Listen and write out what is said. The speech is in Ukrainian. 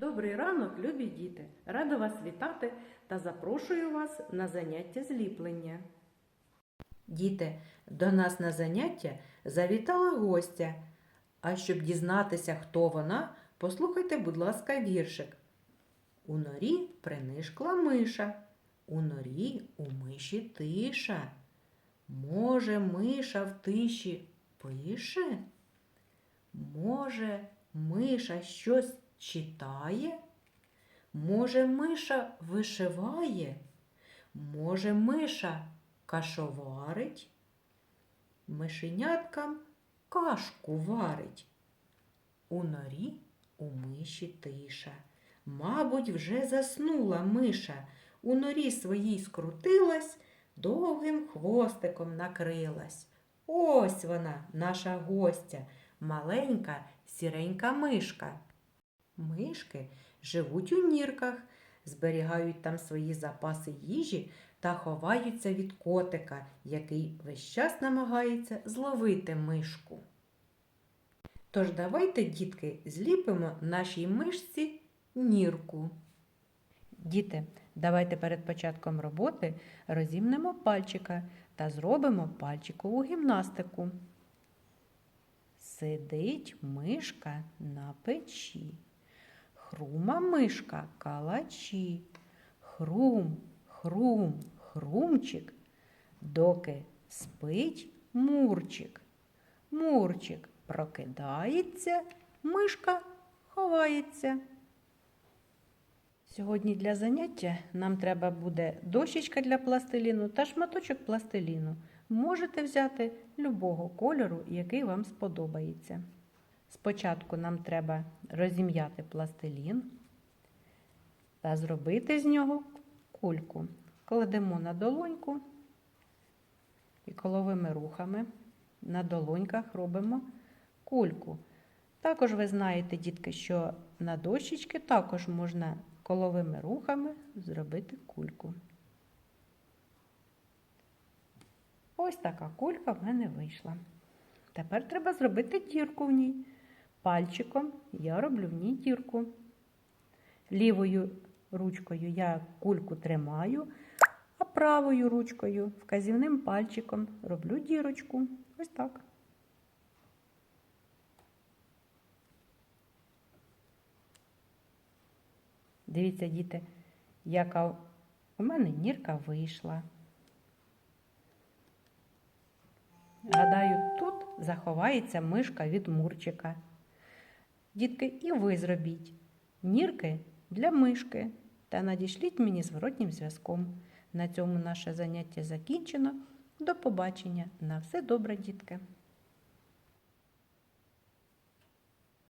Добрий ранок, любі діти! Рада вас вітати та запрошую вас на заняття зліплення. Діти, до нас на заняття завітала гостя. А щоб дізнатися, хто вона, послухайте, будь ласка, віршик. У норі принишкла миша, у норі у миші тиша. Може, миша в тиші пише? Може, миша щось читає? Може, миша вишиває? Може, миша кашоварить? Мишеняткам кашку варить. У норі у миші тиша. Мабуть, вже заснула миша. У норі своїй скрутилась, довгим хвостиком накрилась. Ось вона, наша гостя, маленька сіренька мишка. Мишки живуть у нірках, зберігають там свої запаси їжі та ховаються від котика, який весь час намагається зловити мишку. Тож давайте, дітки, зліпимо нашій мишці нірку. Діти, давайте перед початком роботи розімнемо пальчика та зробимо пальчикову гімнастику. Сидить мишка на печі. Хрума мишка калачі. Хрум, хрум, хрумчик, доки спить мурчик. Мурчик прокидається, мишка ховається. Сьогодні для заняття нам треба буде дощечка для пластиліну та шматочок пластиліну. Можете взяти любого кольору, який вам сподобається. Спочатку нам треба розім'яти пластилін та зробити з нього кульку. Кладемо на долоньку і коловими рухами на долоньках робимо кульку. Також ви знаєте, дітки, що на дощечки також можна коловими рухами зробити кульку. Ось така кулька в мене вийшла. Тепер треба зробити дірку в ній. Пальчиком я роблю в ній дірку. Лівою ручкою я кульку тримаю, а правою ручкою вказівним пальчиком роблю дірочку. Ось так. Дивіться, діти, яка у мене нірка вийшла. Гадаю, тут заховається мишка від мурчика. Дітки, і ви зробіть нірки для мишки та надішліть мені зворотнім зв'язком. На цьому наше заняття закінчено. До побачення. На все добре, дітки!